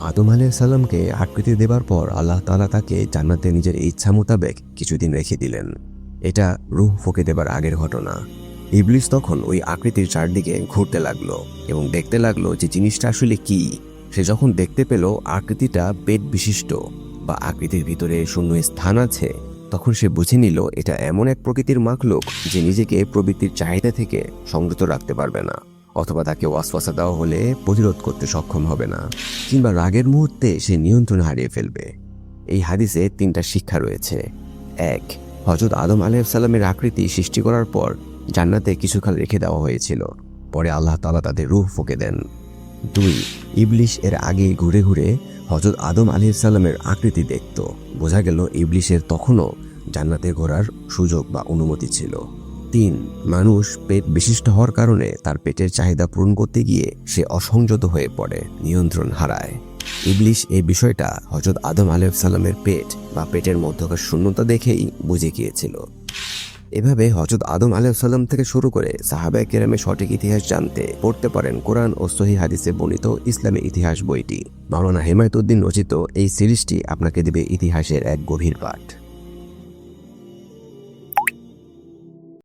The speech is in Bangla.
আদম আলাইসাল্লামকে আকৃতি দেবার পর আল্লাহ তাআলা তাকে জান্নাতে নিজের ইচ্ছা মোতাবেক কিছুদিন রেখে দিলেন। এটা রুহ ফুকে দেবার আগের ঘটনা। ইবলিস তখন ওই আকৃতির চারদিকে ঘুরতে লাগল এবং দেখতে লাগল যে জিনিসটা আসলে কি। সে যখন দেখতে পেল আকৃতিটা পেট বিশিষ্ট বা আকৃতির ভিতরে শূন্য স্থান আছে, তখন সে বুঝে নিল এটা এমন এক প্রকৃতির মাখলুক যে নিজেকে প্রবৃত্তির চাহিদা থেকে সংযত রাখতে পারবে না। অথবা তাকে ওয়াসওয়াসা দেওয়া হলে প্রতিরোধ করতে সক্ষম হবে না, কিংবা রাগের মুহূর্তে সে নিয়ন্ত্রণ হারিয়ে ফেলবে। এই হাদিসে তিনটা শিক্ষা রয়েছে। এক হজরত আদম আলাইসাল্লামের আকৃতি সৃষ্টি করার পর জান্নাতে কিছুকাল রেখে দেওয়া হয়েছিল। পরে আল্লাহ তাআলা তাদের রুহ ফুঁকে দেন। দুই, ইবলিশ এর আগে ঘুরে ঘুরে হজরত আদম আলাইসাল্লামের আকৃতি দেখত। বোঝা গেল ইবলিশের তখনও জান্নাতে ঘোরার সুযোগ বা অনুমতি ছিল। তিন মানুষ পেট বিশিষ্ট হওয়ার কারণে তার পেটের চাহিদা পূরণ করতে গিয়ে সে অসংযত হয়ে পড়ে, নিয়ন্ত্রণ হারায়। ইবলিশ এই বিষয়টা হজরত আদম আলাইসাল্লামের পেট বা পেটের মধ্যকার শূন্যতা দেখেই বুঝে গিয়েছিল। এভাবে হজরত আদম আলাইসাল্লাম থেকে শুরু করে সাহাবায় কেরামের সঠিক ইতিহাস জানতে পড়তে পারেন কোরআন ও সহি হাদিসে বর্ণিত ইসলামী ইতিহাস বইটি। মাওলানা হেমায়তুদ্দিন রচিত এই সিরিজটি আপনাকে দেবে ইতিহাসের এক গভীর পাঠ।